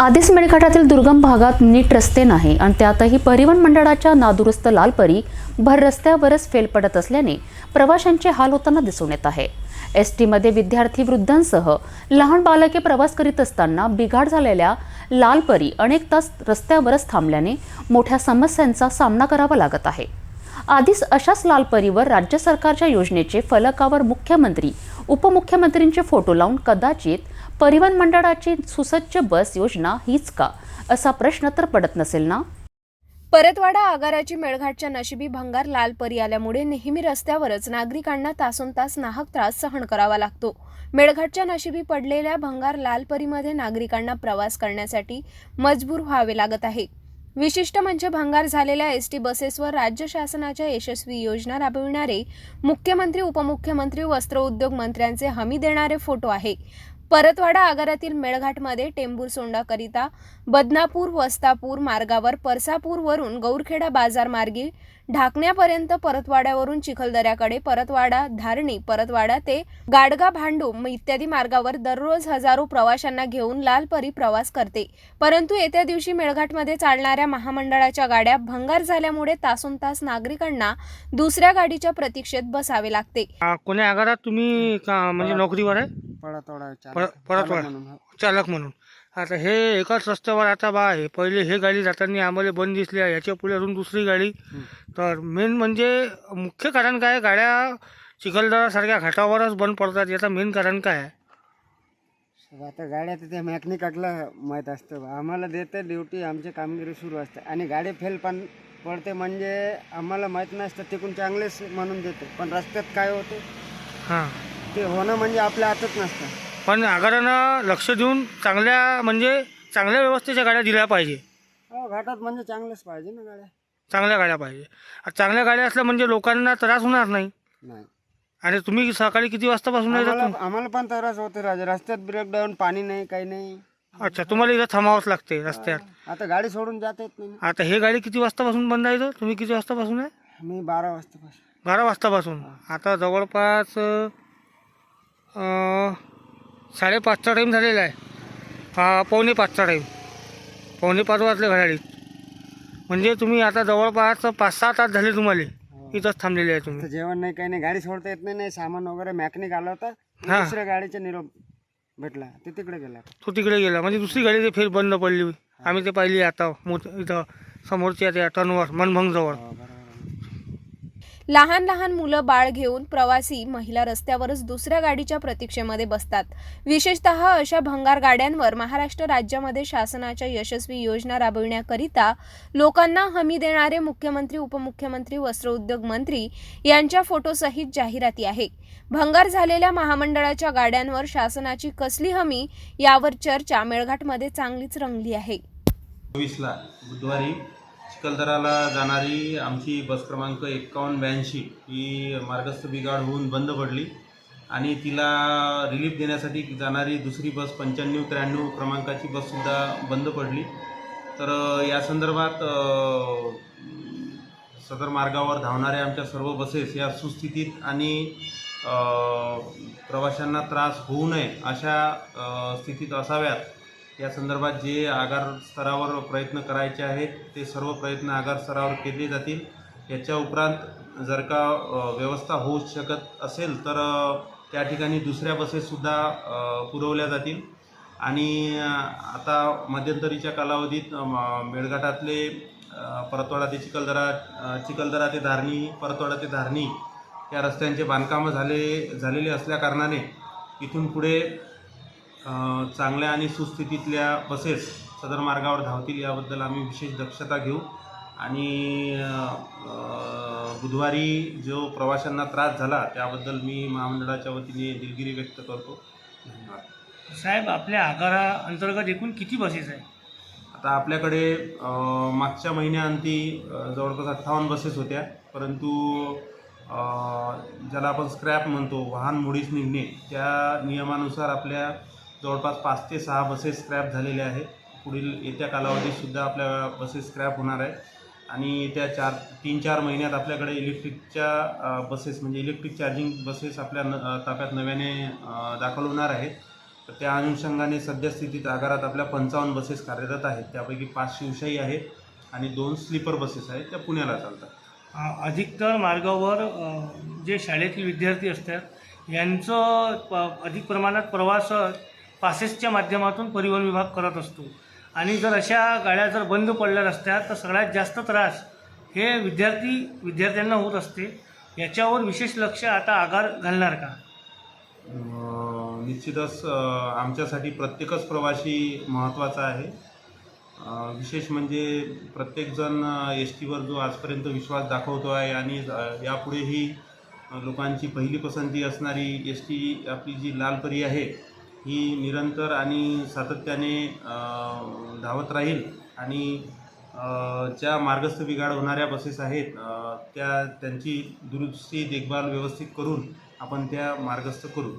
आधीच मेळघाटातील दुर्गम भागात नीट रस्ते नाही आणि त्यातही परिवहन मंडळाच्या नादुरुस्त लालपरी भर रस्त्यावरच फेल पडत असल्याने प्रवाशांचे हाल होताना दिसून येत आहे. एस टीमध्ये विद्यार्थी वृद्धांसह लहान बालके प्रवास करीत असताना बिघाड झालेल्या लालपरी अनेक तास रस्त्यावरच थांबल्याने मोठ्या समस्यांचा सामना करावा लागत आहे. आधीच अशाच लालपरीवर राज्य सरकारच्या योजनेचे फलकावर मुख्यमंत्री उपमुख्यमंत्रींचे फोटो लावून कदाचित परिवहन मंडळाची सुसज्ज बस योजना हीच का? असा प्रश्न तर पडत नसेल ना? परतवाडा आगाराची मेळघाटच्या नशिबी भंगार लाल परी आल्यामुळे नेहमी रस्त्यावरच नागरिकांना तासोन तास नाहक त्रास सहन करावा लागतो. मेळघाटच्या नशिबी पडलेल्या भंगार लाल परीमध्ये नागरिकांना प्रवास करण्यासाठी मजबूर व्हावे लागत आहे. विशिष्ट म्हणजे भंगार झालेल्या एस टी बसेसवर राज्य शासनाच्या यशस्वी योजना राबविणारे मुख्यमंत्री उपमुख्यमंत्री वस्त्र उद्योग मंत्र्यांचे हमी देणारे फोटो आहे. परतवाडा आगारातील मेळघाटमध्ये टेंबूर सोंडाकरिता बदनापूर वस्तापूर मार्गावर परसापूरवरून गौरखेडा बाजार मार्गी ढाकण्यापर्यंत परतवाड्यावरून चिखलदऱ्याकडे परतवाडा धारणी परतवाडा ते गाडगा भांडूप इत्यादी मार्गावर दररोज हजारो प्रवाशांना घेऊन लालपरी प्रवास करते. परंतु येत्या दिवशी मेळघाटमध्ये चालणाऱ्या महामंडळाच्या गाड्या भंगार झाल्यामुळे तासोन तास नागरिकांना दुसऱ्या गाडीच्या प्रतीक्षेत बसावे लागते. कोण्या आगारात तुम्ही म्हणजे नोकरीवर आहे? पळातोडा पर- परतवाडा. चालक म्हणून आता हे एकाच रस्त्यावर आता बा आहे पहिले हे गाडी जाताना आम्हाला बंद दिसली आहे. याच्यापुढे अजून दुसरी गाडी. तर मेन म्हणजे मुख्य कारण काय? गाड्या चिखलदरासारख्या घाटावरच बंद पडतात. याचं मेन कारण काय आहे? आता गाड्या तर त्या मॅकॅनिकाला माहीत असतं बा. आम्हाला देते ड्युटी आमची कामगिरी सुरू असते. आणि गाडी फेल पण पडते म्हणजे आम्हाला माहीत नसतं. तिकून चांगलेच म्हणून देते. पण रस्त्यात काय होते? हां. ते होणं म्हणजे आपल्या हातात नसतं. पण आगारानं लक्ष देऊन चांगल्या म्हणजे चांगल्या व्यवस्थेच्या गाड्या दिल्या पाहिजे. हो घाटात म्हणजे चांगलेच पाहिजे ना गाड्या. चांगल्या गाड्या पाहिजे. चांगल्या गाड्या असल्या म्हणजे लोकांना त्रास होणार नाही. नाही. आणि तुम्ही सकाळी किती वाजतापासून आम्हाला येतात आम्हाला पण त्रास होते राजा. रस्त्यात ब्रेकडाऊन पाणी नाही काही नाही. अच्छा तुम्हाला इथं थांबावंच लागते रस्त्यात. आता गाडी सोडून जाता येत नाही. आता हे गाडी किती वाजतापासून बंद आहे इथं? तुम्ही किती वाजतापासून आहे? मी बारा वाजता पासून बारा वाजतापासून. आता जवळपास अं, साडेपाचचा टाईम झालेला आहे. हा पावणे पाचचा टाईम पावणे पाच वाजले घड्याळीत म्हणजे तुम्ही आता जवळपास पाच सहा तास झाले तुम्हाला. इथंच थांबलेले आहे तुम्ही. जेवण नाही काही नाही गाडी सोडता येत नाही नाही सामान वगैरे मॅकॅनिक आला होता. हा. दुसऱ्या गाडीचा निरोप भेटला. ते तिकडे गेला. तो तिकडे गेला. म्हणजे दुसरी गाडी ते फेर बंद पडली. आम्ही ते पाहिली आता मोठ इथं समोरच्या त्या टर्नवर मनभंगजवळ. हो, लहान लहान मुलं बाळ घेऊन प्रवासी महिला रस्त्यावरच दुसऱ्या गाडीच्या प्रतीक्षेमध्ये बसतात. विशेषतः अशा भंगार गाड्यांवर महाराष्ट्र राज्यामध्ये शासनाच्या यशस्वी योजना राबविण्याकरिता लोकांना हमी देणारे मुख्यमंत्री उपमुख्यमंत्री वस्त्रोद्योग मंत्री यांच्या फोटोसहित जाहिराती आहे भंगार झालेल्या महामंडळाच्या गाड्यांवर शासनाची कसली हमी यावर चर्चा मेळघाटमध्ये चांगलीच रंगली आहे. चोवीसला बुधवारी चिखलदराला जाणारी आमची बस क्रमांक एक्कावन्न ब्याऐंशी ही मार्गस्थ बिघाड होऊन बंद पडली आणि तिला रिलीफ देण्यासाठी जाणारी दुसरी बस पंच्याण्णव त्र्याण्णव क्रमांकाची बससुद्धा बंद पडली. तर या संदर्भात सदर मार्गावर धावणाऱ्या आमच्या सर्व बसेस या सुस्थितीत आणि प्रवाशांना त्रास होऊ नये अशा स्थितीत असाव्यात. या संदर्भात जे आगार स्तरावर प्रयत्न करायचे आहेत ते सर्व प्रयत्न आगार स्तरावर केले जातील. याच्या उपरांत जर का व्यवस्था होऊ शकत असेल तर त्या ठिकाणी दुसऱ्या बसेससुद्धा पुरवल्या जातील. आणि आता मध्यंतरीच्या कालावधीत म- मेळघाटातले परतवाडा ते चिखलदरा चिखलदरा ते धारणी परतवाडा ते धारणी या रस्त्यांचे बांधकामं झाले झालेले असल्याकारणाने इथून पुढे चांगल्या आणि सुस्थितीतल्या बसेस सदर मार्गावर धावतील याबद्दल आम्ही विशेष दक्षता घेऊ. आणि बुधवारी जो प्रवाशांना त्रास झाला त्याबद्दल मी महामंडळाच्या वतीने दिलगिरी व्यक्त करतो. धन्यवाद. साहेब आपल्या आगारा अंतर्गत एकूण किती बसेस आहे आता आपल्याकडे मागच्या महिन्याअंती जवळपास अठ्ठावन्न बसेस होत्या. परंतु ज्याला आपण स्क्रॅप म्हणतो वाहन मुडीस निघणे त्या नियमानुसार आपल्या जवळपास पाच ते सहा बसेस स्क्रॅप झालेल्या आहेत. पुढील येत्या कालावधीतसुद्धा आपल्या बसेस स्क्रॅप होणार आहे आणि येत्या चार तीन चार महिन्यात आपल्याकडे इलेक्ट्रिकच्या बसेस म्हणजे इलेक्ट्रिक चार्जिंग बसेस आपल्या न ताफ्यात नव्याने दाखल होणार आहेत. तर त्या अनुषंगाने सद्यस्थितीत आगारात आपल्या पंचावन्न बसेस कार्यरत आहेत. त्यापैकी पाच शिवशाही आहेत आणि दोन स्लीपर बसेस आहेत. त्या पुण्याला चालतात. अधिकतर मार्गावर जे शाळेतील विद्यार्थी असतात यांचं प- अधिक प्रमाणात प्रवास पासेसच्या माध्यमातून परिवहन विभाग करत असतो. आणि जर अशा गाड्या जर बंद पडल्या रस्त्यात तर सगळ्यात जास्त त्रास हे विद्यार्थी विद्यार्थ्यांना होत असते. याच्यावर विशेष लक्ष आता आगार घालणार का? निश्चितच आमच्यासाठी प्रत्येकच प्रवासी महत्त्वाचा आहे. विशेष म्हणजे प्रत्येकजण एस टीवर जो आजपर्यंत विश्वास दाखवतो आहे आणि यापुढेही लोकांची पहिली पसंती असणारी एस टी आपली जी लालपरी आहे ही निरंतर आणि सातत्याने धावत राहील आणि ज्या मार्गस्थ बिघाड होणाऱ्या बसेस आहेत त्या त्यांची दुरुस्ती देखभाल व्यवस्थित करून आपण त्या मार्गस्थ करू.